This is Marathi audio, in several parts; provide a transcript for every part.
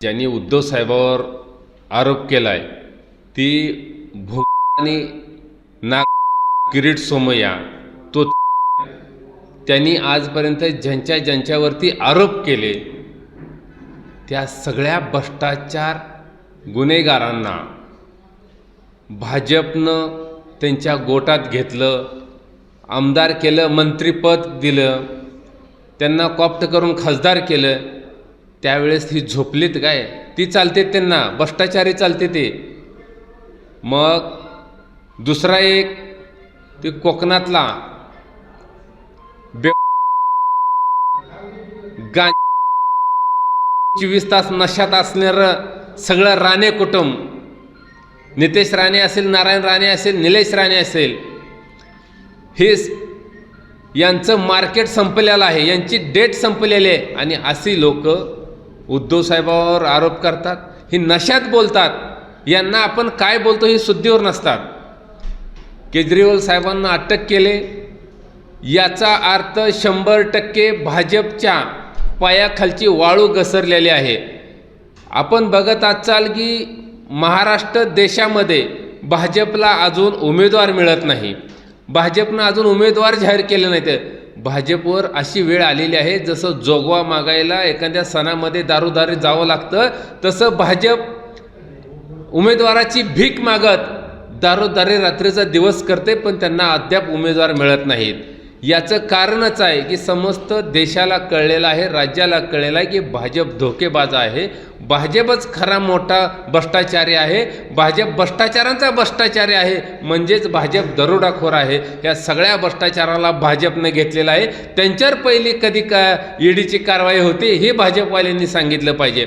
ज्यांनी उद्धव साहेबावर आरोप आहे ती भो आणि नाग किरीट सोमय्या तो त्यांनी आजपर्यंत ज्यांच्या ज्यांच्यावरती आरोप केले त्या सगळ्या भ्रष्टाचार गुन्हेगारांना भाजपनं त्यांच्या गोटात घेतलं आमदार केलं मंत्रिपद दिलं त्यांना कॉप्ट करून खासदार केलं त्यावेळेस ती झोपलीत काय? ती चालते त्यांना भ्रष्टाचारी चालते ते. मग दुसरा एक ते कोकणातला. बे गा चोवीस तास नशात असणारं सगळं राणे कुटुंब. नितेश राणे असेल नारायण राणे असेल निलेश राणे असेल. हे यांचं मार्केट संपलेलं आहे. यांची डेट संपलेली आहे. आणि अशी लोक उद्धव साहेबावर आरोप करतात ही नशात बोलतात. यांना आपण काय बोलतो हे शुद्धीवर नसतात. केजरीवाल साहेबांना अटक केले. याचा अर्थ शंभर टक्के भाजपच्या पायाखालची वाळू घसरलेली आहे. आपण बघत असाल की महाराष्ट्र देशामध्ये भाजपला अजून उमेदवार मिळत नाही. भाजपनं अजून उमेदवार जाहीर केले नाहीत. भाजपवर अशी वेळ आलेली आहे जसं जोगवा मागायला एखाद्या सणामध्ये दारोदारी जावं लागतं तसं भाजप उमेदवाराची भीक मागत दारोदारी रात्रीचा दिवस करते पण त्यांना अद्याप उमेदवार मिळत नाहीत. याचं कारणच आहे की समस्त देशाला कळलेलं आहे राज्याला कळलेलं आहे की भाजप धोकेबाज आहे. भाजपच खरा मोठा भ्रष्टाचारी आहे. भाजप भ्रष्टाचारांचा भ्रष्टाचारी आहे. म्हणजेच भाजप दरोडाखोर आहे. या सगळ्या भ्रष्टाचाराला भाजपनं घेतलेला आहे. त्यांच्यावर पहिली कधी का ईडीची कारवाई होती हे भाजपवाल्यांनी सांगितलं पाहिजे.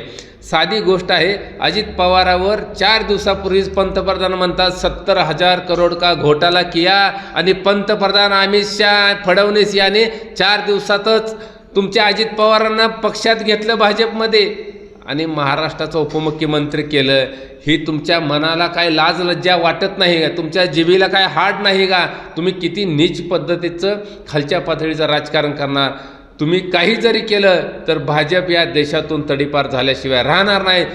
साधी गोष्ट आहे अजित पवारावर चार दिवसापूर्वीच पंतप्रधान म्हणतात सत्तर हजार करोड का घोटाला किया? आणि पंतप्रधान अमित शाह फडणवीस याने चार दिवसातच तुमच्या अजित पवारांना पक्षात घेतलं भाजपमध्ये. आणि महाराष्ट्राचं उपमुख्यमंत्री केलं. ही तुमच्या मनाला काय लाज लज्जा वाटत नाही का? तुमच्या जिभेला काय हाड नाही का? तुम्ही किती नीच पद्धतीचं खालच्या पातळीचं राजकारण करणार? तुम्ही काही जरी केलं तर भाजप या देशातून तडीपार झाल्याशिवाय राहणार नाही.